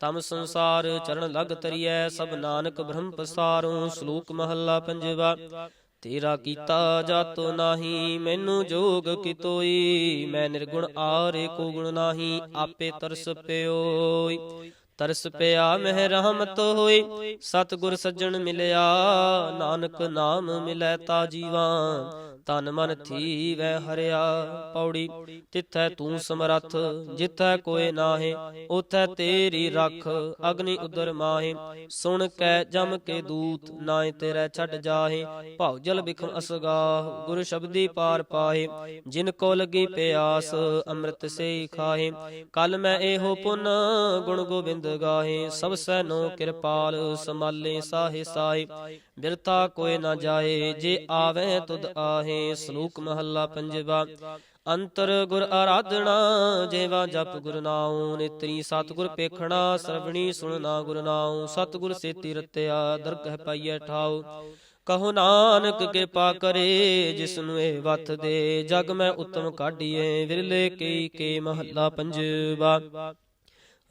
ਤਮ ਸੰਸਾਰ ਚਰਨ ਲਗ ਤਰੀਐ, ਸਭ ਨਾਨਕ ਬ੍ਰਹਮ ਪਸਾਰੋ, ਸ਼ਲੋਕ ਮਹੱਲਾ ਪੰਜਵਾ, ਤੇਰਾ ਕੀਤਾ ਜਾਤੋ ਨਾਹੀ, ਮੈਨੂੰ ਜੋਗ ਕਿਤੋਈ, ਮੈਂ ਨਿਰਗੁਣ ਆਰੇ ਕੋ ਗੁਣ ਨਾਹੀ, ਆਪੇ ਤਰਸ ਪਿਓਈ। ਤਰਸ ਪਿਆ ਮਹਿ ਰਹਿਮਤ ਹੋਈ। ਸਤਿਗੁਰ ਸੱਜਣ ਮਿਲਿਆ। ਨਾਨਕ ਨਾਮ ਮਿਲੈ ਤਾ ਜੀਵਾ ਤਨ ਮਨ ਥੀਵੈ ਹਰਿਆ ਪੌੜੀ। ਤਿੱਥੈ ਤੂੰ ਸਮਰੱਥ ਜਿੱਥੈ ਕੋਏ ਨਾਹੇ ਉਥੈ ਤੇਰੀ ਰੱਖ ਅਗਨੀ ਉਦਰ ਮਾਹੇ। ਸੁਣ ਕੈ ਜਮ ਕੇ ਦੂਤ ਨਾਏ ਤੇਰੇ ਛੱਡ ਜਾਹੇ। ਭਉ ਜਲ ਬਿਖਮ ਅਸਗਾਹ ਗੁਰ ਸ਼ਬਦੀ ਪਾਰ ਪਾਹੇ। ਜਿਨ ਕੋ ਲਗੀ ਪਿਆਸ ਅੰਮ੍ਰਿਤ ਸੇ ਖਾਹੇ। ਕਲ ਮੈਂ ਇਹੋ ਪੁਨ ਗੁਣ ਗੋਬਿੰਦ ਗਾਹੇ। ਸਭ ਸੈਨੋ ਕਿਰਪਾਲ ਸਮਾਲੇ ਸਾਹੇ ਸਾਹੇ ਬਿਰਥਾ ਕੋਏ ਨਾ ਜਾਏ ਜੇ ਆਵੇ ਤੁਧ ਆਹੇ ਸਲੂਕ ਮਹੱਲਾ ਪੰਜਵਾ। ਅੰਤਰ ਗੁਰ ਆਰਾਧਣਾ ਜੇਵਾ ਜਪ ਗੁਰ ਨਾਉ, ਨੇਤਰੀ ਸਤਿਗੁਰ ਪੇਖਣਾ, ਸਰਵਣੀ ਸੁਣਨਾ ਗੁਰ ਨਾਉ, ਸਤਿਗੁਰ ਸੇਤੀ ਰਤਿਆ, ਦਰਗਹ ਪਾਈਐ ਠਾਉ। ਕਹੋ ਨਾਨਕ ਕਿਰਪਾ ਕਰੇ ਜਿਸ ਨੂੰ ਇਹ ਵਤ ਦੇ। ਜਗ ਮੈਂ ਉਤਮ ਕਾਢੀਏ ਵਿਰਲੇ ਕੀ ਕੇ ਮਹੱਲਾ ਪੰਜਵਾ।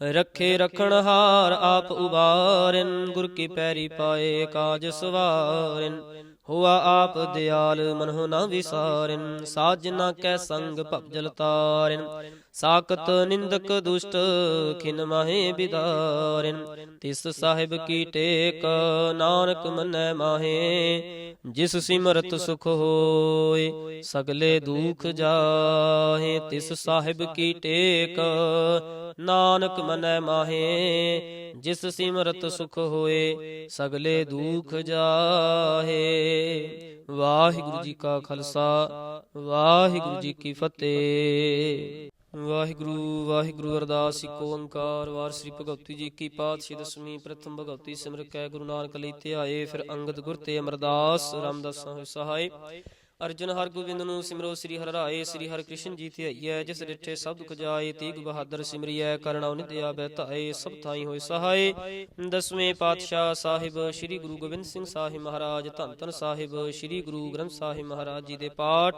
ਰੱਖੇ ਰਖਣ ਹਾਰ ਆਪ ਉਬਾਰਨ, ਗੁਰ ਕੀ ਪੈਰੀ ਪਾਏ ਕਾਜ ਸਵਾਰਨ। ਹੋਆ ਆਪ ਦਿਆਲ ਮਨਹੁ ਨਾ ਵਿਸਾਰਨ ਸਾਜਨਾ ਕੈ ਸੰਗ ਭਜਲ ਤਾਰਨ। ਸਾਖਤ ਨਿੰਦਕ ਦੁਸ਼ਟ ਖਿਨ ਮਾਹੇ ਬਿਦਾਰਨ। ਤਿਸ ਸਾਹਿਬ ਕੀ ਟੇਕ ਨਾਨਕ ਮਨੈ ਮਾਹੇ। ਜਿਸ ਸਿਮਰਤ ਸੁਖ ਹੋਏ ਸਗਲੇ ਦੁਖ ਜਾਹੇ। ਤਿਸ ਸਾਹਿਬ ਕੀ ਟੇਕ ਨਾਨਕ ਮਨੈ ਮਾਹੇ। ਜਿਸ ਸਿਮਰਤ ਸੁਖ ਹੋਏ ਸਗਲੇ ਦੁਖ ਜਾਹੇ। ਵਾਹਿਗੁਰੂ ਜੀ ਕਾ ਖਾਲਸਾ ਵਾਹਿਗੁਰੂ ਜੀ ਕੀ ਫਤਿਹ। ਵਾਹਿਗੁਰੂ ਵਾਹਿਗੁਰੂ ਅਰਦਾਸ, ਇੱਕੋ ਓੰਕਾਰ, ਵਾਰ ਸ੍ਰੀ ਭਗਵਤੀ ਜੀ ਕੀ ਪਾਤਸ਼ਾਹੀ ਦਸਵੀਂ, ਪ੍ਰਥਮ ਭਗਵਤੀ ਸਿਮਰ, ਕੈ ਗੁਰੂ ਨਾਨਕ ਲਈ ਧਿਆਏ, ਫਿਰ ਅੰਗਦ ਗੁਰ ਤੇ ਅਮਰਦਾਸ, ਰਾਮਦਾਸ ਹੋਇ ਸਹਾਈ ਅਰਜਨ ਹਰ ਗੋਬਿੰਦ ਨੂੰ ਸਿਮਰੋ, ਸ੍ਰੀ ਹਰਿ ਰਾਏ, ਸ੍ਰੀ ਹਰਿ ਕ੍ਰਿਸ਼ਨ ਜੀ ਧਿਆਈਐ ਜਿਸ ਡਿਠੇ ਸਭ ਦੁਖ ਜਾਏ, ਤੀਗ ਬਹਾਦਰ ਸਿਮਰਿਐ ਕਰਣਾ ਨਿਤਿਆ ਬਹਿਤਾਏ ਸਭ ਥਾਈ ਹੋਏ ਸਹਾਈ ਦਸਵੇਂ ਪਾਤਸ਼ਾਹ ਸਾਹਿਬ, ਸ੍ਰੀ ਗੁਰੂ ਗੋਬਿੰਦ ਸਿੰਘ ਸਾਹਿਬ ਮਹਾਰਾਜ, ਧੰਨ ਧੰਨ ਸਾਹਿਬ, ਸ੍ਰੀ ਗੁਰੂ ਗ੍ਰੰਥ ਸਾਹਿਬ ਮਹਾਰਾਜ ਜੀ ਦੇ ਪਾਠ।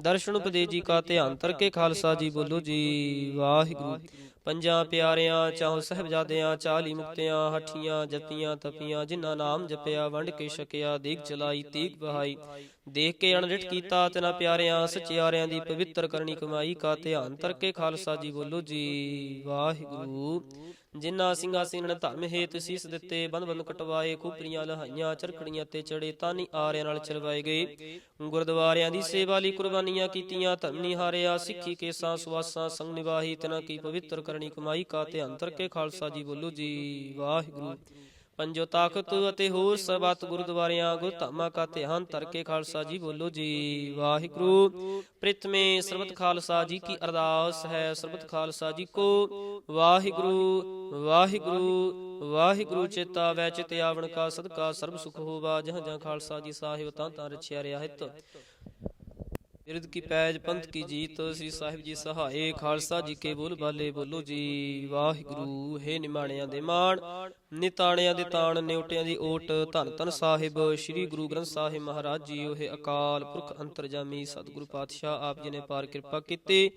ਦਰਸ਼ਨ ਉਪਦੇਸ਼ ਜੀ ਕਾ ਧਿਆਨ ਤਰਕੇ, ਖਾਲਸਾ ਜੀ ਬੋਲੋ ਜੀ, ਵਾਹਿਗੁਰੂ। ਪੰਜਾਂ ਪਿਆਰਿਆਂ, ਚਾਹੋ ਸਹਿਬਜ਼ਾਦਿਆਂ, ਚਾਲੀ ਮੁਕਤਿਆਂ, ਹੱਠੀਆਂ ਜਪੀਆਂ ਤਪੀਆਂ, ਜਿਨ੍ਹਾਂ ਨਾਮ ਜਪਿਆ, ਵੰਡ ਕੇ ਛਕਿਆ, ਦੀਗ ਚਲਾਈ, ਤੀਗ ਬਹਾਈ ਦੇਖ ਕੇ ਅਣਡਿਠ ਕੀਤਾ ਤਿਨਾ ਪਿਆਰਿਆਂ, ਸਚਿਆਰਿਆਂ ਦੀ ਪਵਿੱਤਰ ਕਰਨੀ ਕਮਾਈ ਕਾ ਧਿਆਨ ਤਰਕੇ ਖਾਲਸਾ ਜੀ ਬੋਲੋ ਜੀ, ਵਾਹਿਗੁਰੂ। ਜਿਨ੍ਹਾਂ ਸਿੰਘਾਂ ਸਿੰਘਾਂ ਧਰਮ ਹੇਤ ਸੀਸ ਦਿੱਤੇ ਬੰਦ ਬੰਦ ਕਟਵਾਏ, ਖੂਪਰੀਆਂ ਲਹਾਈਆਂ, ਚਰਖੜੀਆਂ ਤੇ ਚੜੇ ਤਾਨੀ ਆਰਿਆਂ ਨਾਲ ਚਲਵਾਏ ਗਏ। ਗੁਰਦੁਆਰਿਆਂ ਦੀ ਸੇਵਾ ਲਈ ਕੁਰਬਾਨੀਆਂ ਕੀਤੀਆਂ, ਧਰਮ ਨਿਹਾਰਿਆ ਸਿੱਖੀ ਕੇਸਾਂ, ਸੁਆਸਾਂ, ਸੰਗ ਨਿਵਾਹੀ ਤਿਨਾਂ ਕੀ ਪਵਿੱਤਰ ਕਰਨੀ ਕਮਾਈ ਕਾ ਧਿਆਨ ਤਰਕੇ ਖਾਲਸਾ ਜੀ ਬੋਲੋ ਜੀ, ਵਾਹਿਗੁਰੂ। ਪੰਜੋ ਤਾਕਤ ਅਤੇ ਹੋਰ ਸਬਤ ਗੁਰਦੁਆਰਿਆਂ ਗੁਰਧਾਮਾਂ ਕਾ ਧਿਆਨ ਧਰ ਕੇ ਖਾਲਸਾ ਜੀ ਬੋਲੋ ਜੀ। ਵਾਹਿਗੁਰੂ। ਪ੍ਰਿਥਮੇ ਸਰਬਤ ਖਾਲਸਾ ਜੀ ਕੀ ਅਰਦਾਸ ਹੈ, ਸਰਬਤ ਖਾਲਸਾ ਜੀ ਕੋ। ਵਾਹਿਗੁਰੂ ਵਾਹਿਗੁਰੂ ਵਾਹਿਗੁਰੂ, ਚੇਤਾ ਵੈ ਚਿਤ ਆਵਣ ਕਾ ਸਦਕਾ, ਸਰਬ ਸੁਖ ਹੋਵਾ, ਜਹਾਂ ਜਹਾਂ ਖਾਲਸਾ ਜੀ ਸਾਹਿਬ ਤਾਂ ਤਾਂ ਰਛਿਆ ਰਿਹਾ ਹਿਤ। ਕੀ ਪੈਜ, ਪੰਥ ਕੀ ਜੀਤ, ਸ੍ਰੀ ਸਾਹਿਬ ਜੀ ਸਹਾਏ, ਖਾਲਸਾ ਜੀ ਕੇ ਬੋਲ ਬਾਲੇ ਬੋਲੋ ਜੀ। ਵਾਹਿਗੁਰੂ, ਹੈ ਨਿਮਾਣਿਆਂ ਦੇ ਮਾਣ। ਨਿਤਾਣਿਆਂ ਦੇ ਤਾਣ, ਨਿਉਟਿਆਂ ਦੀ ਓਟ, ਧੰਨ ਧੰਨ ਸਾਹਿਬ, ਸ੍ਰੀ ਗੁਰੂ ਗ੍ਰੰਥ ਸਾਹਿਬ ਮਹਾਰਾਜ ਜੀ, ਉਹ ਅਕਾਲ ਪੁਰਖ ਅੰਤਰਜਾਮੀ ਸਤਿਗੁਰੂ ਪਾਤਸ਼ਾਹ, ਆਪ ਜੀ ਨੇ ਪਾਰ ਕਿਰਪਾ ਕੀਤੀ।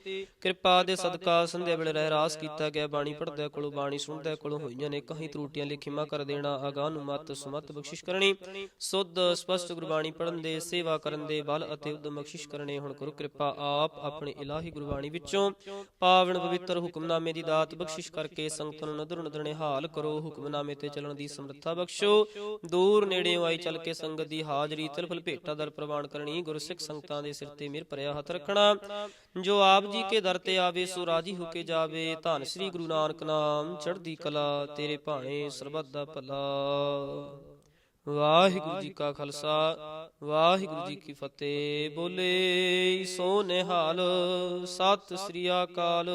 ਕਿਰਪਾ ਦੇ ਸਦਕਾ ਸੰਧਿਆ ਵੇਲੇ ਰਹਿ ਕੀਤਾ ਗਿਆ, ਬਾਣੀ ਪੜ੍ਹਦਿਆਂ ਕੋਲੋਂ, ਬਾਣੀ ਸੁਣਦਿਆਂ ਕੋਲੋਂ ਹੋਈਆਂ ਨੇ ਕਹੀਂ ਤਰੂਟੀਆਂ ਲਿਖੀਮਾ ਕਰ ਦੇਣਾ, ਅਗਾਹ ਨੂੰ ਮਤ ਸੁਮਤ ਬਖਸ਼ਿਸ਼ ਕਰਨੀ। ਸੁੱਧ, ਸਪਸ਼ਟ ਗੁਰਬਾਣੀ ਪੜ੍ਹਨ ਦੇ, ਸੇਵਾ ਕਰਨ ਦੇ, ਬਲ ਅਤੇ ਉਦਮ ਬਖਸ਼ਿਸ਼ ਕਰਨੇ, ਹੁਣ ਗੁਰੂ ਕਿਰਪਾ ਆਪ ਆਪਣੀ ਇਲਾਹੀ ਗੁਰਬਾਣੀ ਵਿੱਚੋਂ। ਪਾਵਨ ਪਵਿੱਤਰ ਹੁਕਮਨਾਮੇ ਦੀ ਦਾਤ ਬਖਸ਼ਿਸ਼ ਕਰਕੇ ਸੰਗਤਾਂ ਨੂੰ ਨਦਰ ਨਦਰ ਨਿਹਾਲ ਕਰੋ, ਹੁਕਮਨਾਮੇ ਤੇ ਚੱਲਣ ਦੀ ਸਮਰੱਥਾ ਬਖਸ਼ੋ। ਦੂਰ ਨੇੜੇ ਆਈ ਚੱਲ ਕੇ ਸੰਗਤ ਦੀ ਹਾਜ਼ਰੀ ਤਿਲਫਲ ਭੇਟਾ ਦਰ ਪ੍ਰਵਾਨ ਕਰਨੀ ਗੁਰਸਿੱਖ ਸੰਗਤਾਂ ਦੇ ਸਿਰ ਤੇ ਮਿਹਰ ਭਰਿਆ ਹੱਥ ਰੱਖਣਾ। ਜੋ ਆਪ ਜੀ ਕੇ ਦਰ ਤੇ ਆਵੇ, ਸੋ ਰਾਜੀ ਹੋ ਕੇ ਜਾਵੇ। ਧੰਨ ਸ੍ਰੀ ਗੁਰੂ ਨਾਨਕ ਨਾਮ, ਚੜ੍ਹਦੀ ਕਲਾ ਤੇਰੇ ਭਾਣੇ, ਸਰਬੱਤ ਦਾ ਭਲਾ। ਵਾਹਿਗੁਰੂ ਜੀ ਕਾ ਖਾਲਸਾ, ਵਾਹਿਗੁਰੂ ਜੀ ਕੀ ਫਤਿਹ। ਬੋਲੇ ਸੋ ਨਿਹਾਲ ਸਤਿ ਸ੍ਰੀ ਅਕਾਲ।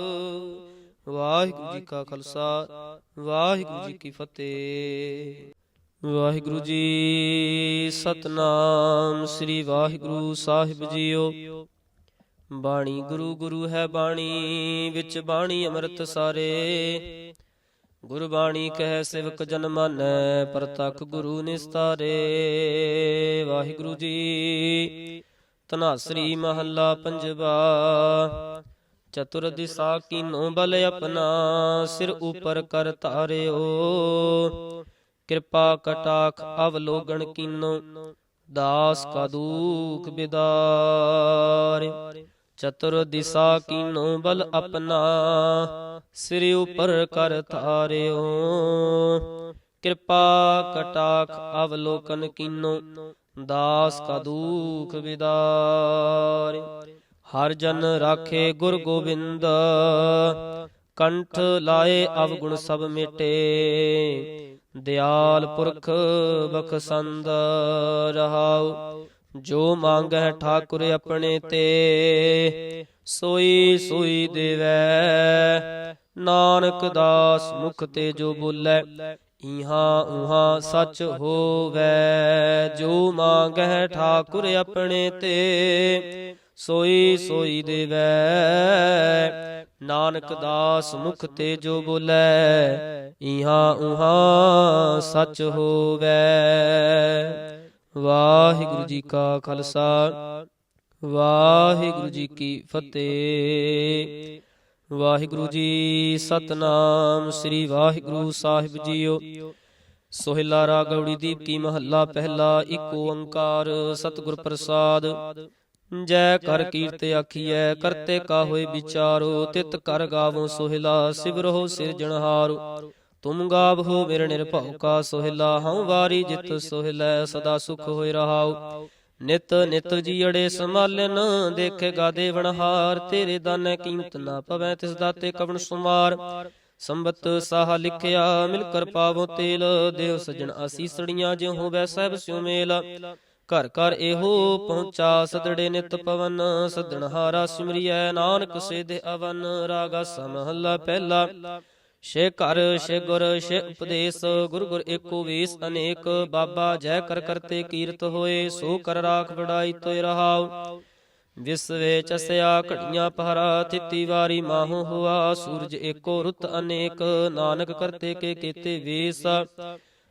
ਵਾਹਿਗੁਰੂ ਜੀ ਕਾ ਖਾਲਸਾ, ਵਾਹਿਗੁਰੂ ਜੀ ਕੀ ਫਤਿਹ। ਵਾਹਿਗੁਰੂ ਜੀ ਸਤਨਾਮ, ਸ੍ਰੀ ਵਾਹਿਗੁਰੂ ਸਾਹਿਬ ਜੀਓ। ਬਾਣੀ ਗੁਰੂ ਗੁਰੂ ਹੈ ਬਾਣੀ, ਵਿੱਚ ਬਾਣੀ ਅੰਮ੍ਰਿਤ ਸਾਰੇ। ਗੁਰਬਾਣੀ ਕਹਿ ਸਿਵਕ ਜਨ ਮਾਨੈ ਪ੍ਰਤੱਖ ਗੁਰੂ ਨਿਸਤਾਰੇ। ਵਾਹਿਗੁਰੂ ਜੀ ਤਨਾਸਰੀ ਮਹੱਲਾ ਪੰਜਵਾ। ਚਤੁਰ ਦਿਸਾ ਕੀਨੋ ਬਲ ਆਪਣਾ ਸਿਰ ਉਪਰ ਕਰ ਧਾਰਿਓ। ਕਿਰਪਾ ਕਟਾਖ ਅਵਲੋਗਣ ਕੀਨੋ। ਦਾਸ ਕਾ ਦੁਖ ਬਿਦਾਰੇ। ਚਤੁਰ ਦਿਸਾ ਕੀਨੋ ਬਲ ਆਪਣਾ ਸਿਰ ਉਪਰ ਕਰ ਧਾਰਿਓ। ਕਿਰਪਾ ਕਟਾਖ ਅਵਲੋਕਨ ਕੀਨੋ। ਦਾਸ ਕਾ ਦੁਖ ਵਿਦਾਰੇ ਹਰ ਜਨ ਰਾਖੇ ਗੁਰ ਗੋਬਿੰਦ। ਕੰਠ ਲਾਏ ਅਵਗੁਣ ਸਭ ਮਿਟੇ। ਦਿਆਲ ਪੁਰਖ ਬਖਸੰਦ ਰਹਾਉ। ਜੋ ਮੰਗੈ ਠਾਕੁਰ ਆਪਣੇ ਤੇ, ਸੋਈ ਸੋਈ ਦੇਵੈ। ਨਾਨਕ ਦਾਸ ਮੁਖ ਤੇ ਜੋ ਬੋਲੇ ਇਹਾਂ ਉਹਾਂ ਸੱਚ ਹੋਵੈ। ਜੋ ਮੰਗੈ ਠਾਕੁਰ ਆਪਣੇ ਤੇ ਸੋਈ ਸੋਈ ਦੇਵੈ। ਨਾਨਕ ਦਾਸ ਮੁਖ ਤੇ ਜੋ ਬੋਲੇ ਇਹਾਂ ਉਹਾਂ ਸੱਚ ਹੋਵੈ। ਵਾਹਿਗੁਰੂ ਜੀ ਕਾ ਖਾਲਸਾ। ਵਾਹਿਗੁਰੂ ਜੀ ਕੀ ਫਤਿਹ। ਵਾਹਿਗੁਰੂ ਜੀ ਸਤਨਾਮ। ਸ੍ਰੀ ਵਾਹਿਗੁਰੂ ਸਾਹਿਬ ਜੀਓ। ਸੋਹਿਲਾ ਰਾਗਵੜੀ ਦੀਪ ਕੀ ਮਹੱਲਾ ਪਹਿਲਾ ਇੱਕ ਓੰਕਾਰ ਸਤਿਗੁਰ ਪ੍ਰਸਾਦ। ਜੈ ਕਰ ਕੀਰਤ ਆਖੀਐ, ਕਰਤੇ ਕਾ ਹੋਏ ਵਿਚਾਰੋ, ਤਿਤ ਕਰ ਗਾਵੋ ਸੋਹਿਲਾ ਸਿਵਰੋ ਸਿਰਜਣਹਾਰੋ ਤੁਮ ਗਾਵੋ ਮੇਰੇ ਨਿਰਭਉ ਕਾ ਸੋਹਿਲਾ, ਹਉ ਵਾਰੀ ਜਿਤ ਸੋਹਿਲੈ, ਸਦਾ ਸੁਖ ਹੋਇ ਰਹਾਉ। ਨਿਤ ਨਿਤ ਜੀੜੇ ਸਮਾਲਨ ਦੇਖੇਗਾ ਦੇਵਨਹਾਰ ਤੇਰੇ ਦਾਨੈ ਕੀਮਤ ਨਾ ਪਵੈ, ਤਿਸ ਦਾਤੇ ਕਵਣ ਸੁਮਾਰ। ਸੰਬਤ ਸਾਹ ਲਿਖਿਆ, ਮਿਲ ਕਰ ਪਾਵੋ ਤੇਲ ਦੇਵ ਸਜਣ ਆਸੀਸੜੀਆਂ ਜਿਉ ਹੋਵੈ ਸਹਿਬ ਸਿਉ ਮੇਲ। ਘਰ ਘਰ ਇਹੋ ਪਹੁੰਚਾ ਸਦੜੇ ਨਿਤ ਪਵਨ ਸਦਣਹਾਰਾ ਸਿਮਰਿਐ ਨਾਨਕ ਸੇਧੇ ਅਵਨ, ਰਾਗਾ ਸਮਹੱਲਾ ਪਹਿਲਾ। ਸ਼ੇ ਘਰ ਸ਼ੇ ਗੁਰ ਸ਼ੇ ਉਪਦੇਸ਼, ਗੁਰ ਗੁਰ ਏਕੋ ਵੇਸ ਅਨੇਕ, ਬਾਬਾ ਜੈ ਕਰ ਕਰਤੇ ਕੀਰਤ ਹੋਏ, ਸੋ ਕਰ ਰਾਖ ਬੜਾਈ ਤੋਇ ਰਹਾਉ। ਵਿਸਵੇ ਚਸਿਆ ਘੜੀਆਂ ਪਹਰਾ ਤਿੱਤੀ ਵਾਰੀ ਮਾਹੂ ਹੁਆ, ਸੂਰਜ ਏਕੋ ਰੁੱਤ ਅਨੇਕ, ਨਾਨਕ ਕਰਤੇ ਕੇ ਕੀਤੇ ਵੇਸ।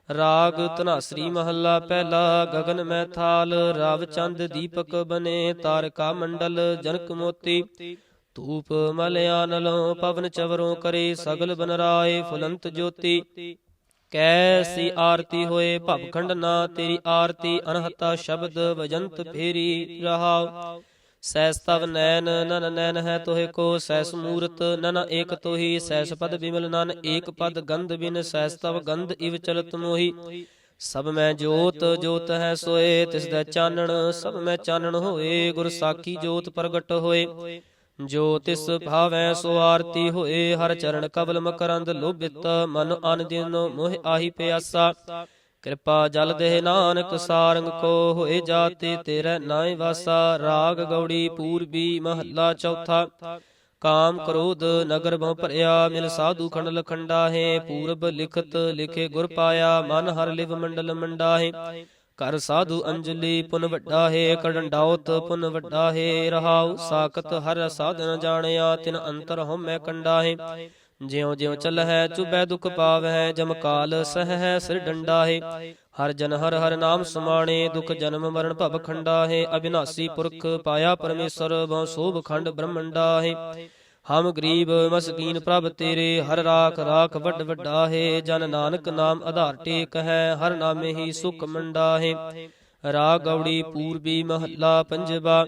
ਰਾਗ ਧਨਾਸਰੀ ਮਹੱਲਾ ਪਹਿਲਾ ਗਗਨ ਮੈਂ ਥਾਲ, ਰਵ ਚੰਦ ਦੀਪਕ ਬਨੇ, ਤਾਰਕਾ ਮੰਡਲ ਜਨਕ ਮੋਤੀ। ਧੂਪ ਮਲਿਆਨਲੋਂ ਪਵਨ ਚਵਰੋਂ ਕਰੇ ਸਗਲ ਬਨਰਾਏ ਫੁਲੰਤ ਜੋਤੀ। ਕੈਸੀ ਆਰਤੀ ਹੋਏ ਭਵਖੰਡ ਨਾ ਤੇਰੀ ਆਰਤੀ, ਅਨਹਤਾ ਸ਼ਬਦ ਵਜੰਤ ਫੇਰੀ ਰਹਾਉ ਸੈਸ ਤਵ ਨੈਨ ਨਨ ਨੈਨ ਹੈ ਤੋਹਿ ਕੋ ਸੈਸ ਮੂਰਤ ਨਨ ਏਕ ਤੋਹੀ ਸੈਸ ਪਦ ਬਿਮਲ ਨਨ ਏਕ ਪਦ ਗੰਧ ਬਿਨ ਸੈਸ ਤਵ ਗੰਧ ਇਵ ਚਲਤ ਮੋਹੀ। ਸਭ ਮੈਂ ਜੋਤ ਜੋਤ ਹੈ ਸੋਏ, ਤਿਸ ਦਾ ਚਾਨਣ, ਸਭ ਮੈਂ ਚਾਨਣ ਹੋਏ, ਗੁਰ ਸਾਖੀ ਜੋਤ ਪ੍ਰਗਟ ਹੋਏ। ਜੋ ਤਿਸ ਭਾਵੈ ਸੋ ਆਰਤੀ ਹੋਏ, ਹਰ ਚਰਨ ਕਬਲ ਮਕਰੰਦ ਲੋਭਿਤ, ਮਨ ਅਨ ਦਿਨ ਮੋਹ ਆਹੀ ਪਿਆਸਾ। ਕਿਰਪਾ ਜਲ ਦੇਹ ਨਾਨਕ ਸਾਰੰਗ ਕੋ ਹੋਏ ਜਾਤੇ ਤੇਰੇ ਨਾਏ ਵਾਸਾ, ਰਾਗ ਗੌੜੀ ਪੂਰਬੀ ਮਹੱਲਾ ਚੌਥਾ। ਕਾਮ ਕ੍ਰੋਧ ਨਗਰ ਬਹੁ ਭਰਿਆ, ਮਿਲ ਸਾਧੂ ਖੰਡ ਲਖੰਡਾ ਹੈ ਪੂਰਬ ਲਿਖਤ ਲਿਖੇ ਗੁਰ ਪਾਇਆ, ਮਨ ਹਰ ਲਿਵ ਮੰਡਲ ਮੰਡਾ ਹੈ ਕਰ ਸਾਧੂ ਅੰਜਲੀ ਪੁਨ ਵੱਡਾ ਹੈ ਕਡੰਡਾਉਤ ਪੁਨ ਵੱਡਾ ਹੈ ਰਹਾਉ ਸਾਖਤ ਹਰ ਸਾਧਨ ਜਾਣਿਆ, ਤਿਨ ਅੰਤਰ ਹਉਮੈ ਕੰਡਾ ਹੈ ਜਿਉ ਜਿਉ ਚੱਲਹਿ ਚੁਬੈ ਦੁਖ ਪਾਵਹਿ, ਜਮ ਕਾਲ ਸਹਿ ਸਿਰ ਡੰਡਾ ਹੈ ਹਰ ਜਨ ਹਰ ਹਰ ਨਾਮ ਸਮਾਣੇ, ਦੁਖ ਜਨਮ ਮਰਨ ਭਵ ਖੰਡਾ ਹੈ ਅਬਿਨਾਸੀ ਪੁਰਖ ਪਾਇਆ ਪਰਮੇਸ਼ਰ, ਬਹੁ ਸੋਭ ਖੰਡ ਬ੍ਰਹਮੰਡਾ ਹੈ ਹਮ ਗਰੀਬ ਮਸਕੀਨ ਪ੍ਰਭ ਤੇਰੇ, ਹਰ ਰਾਖ ਰਾਖ ਵੱਡ ਵੱਡਾ ਹੈ ਜਨ ਨਾਨਕ ਨਾਮ ਆਧਾਰ ਟੇਕ ਹੈ, ਹਰ ਨਾਮੇ ਹੀ ਸੁਖ ਮੰਡਾ ਹੈ ਰਾਗ ਗੌੜੀ ਪੂਰਬੀ ਮਹੱਲਾ ਪੰਜਵਾ।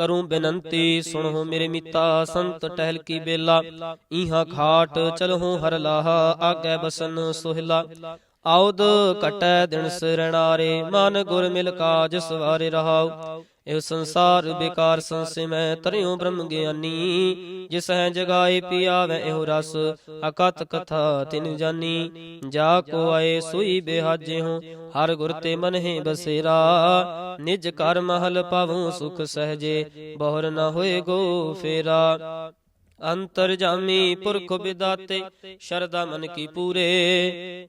ਕਰੂੰ ਬੇਨੰਤੀ, ਸੁਣੋ ਮੇਰੇ ਮੀਤਾ, ਸੰਤ ਟਹਿਲ ਕੀ ਬੇਲਾ। ਇਹਾਂ ਖਾਟ ਚਲਹੁ ਹਰ ਲਾਹਾ ਆਗੇ ਬਸਨ ਸੁਹਿਲਾ। ਆਉਦ ਕਟੈ ਦਿਨ ਸਿਰਣਾਰੇ, ਮਨ ਗੁਰ ਮਿਲ ਕਾਜ ਸਵਾਰੇ ਰਹਾਉ। ਇਹ ਸੰਸਾਰ ਬੇਕਾਰ ਸੰਸੇ ਮੈਂ ਤਰਿਉ ਬ੍ਰਹਮ ਗਿਆਨੀ। ਜਿਸ ਹੈ ਜਗਾਏ ਪਿਆਵੇ, ਇਹੋ ਰਸ ਅਕਤ ਕਥਾ ਤਿਨ ਜਾਨੀ। ਜਾ ਕੋ ਆਏ ਸੋਈ ਬਿਹਾਜੇ ਹੋ, ਹਰ ਗੁਰ ਤੇ ਮਨ ਹੈ ਬਸੇਰਾ। ਨਿਜ ਕਰ ਮਹਲ ਪਾਵੂੰ ਸੁਖ ਸਹਜੇ, ਬਹੁਰ ਨ ਹੋਏ ਗੋ ਫੇਰਾ। ਅੰਤਰ ਜਾਮੀ ਪੁਰਖ ਵਿਦਾਤੇ ਸ਼ਰਦਾ ਮਨ ਕੀ ਪੂਰੇ।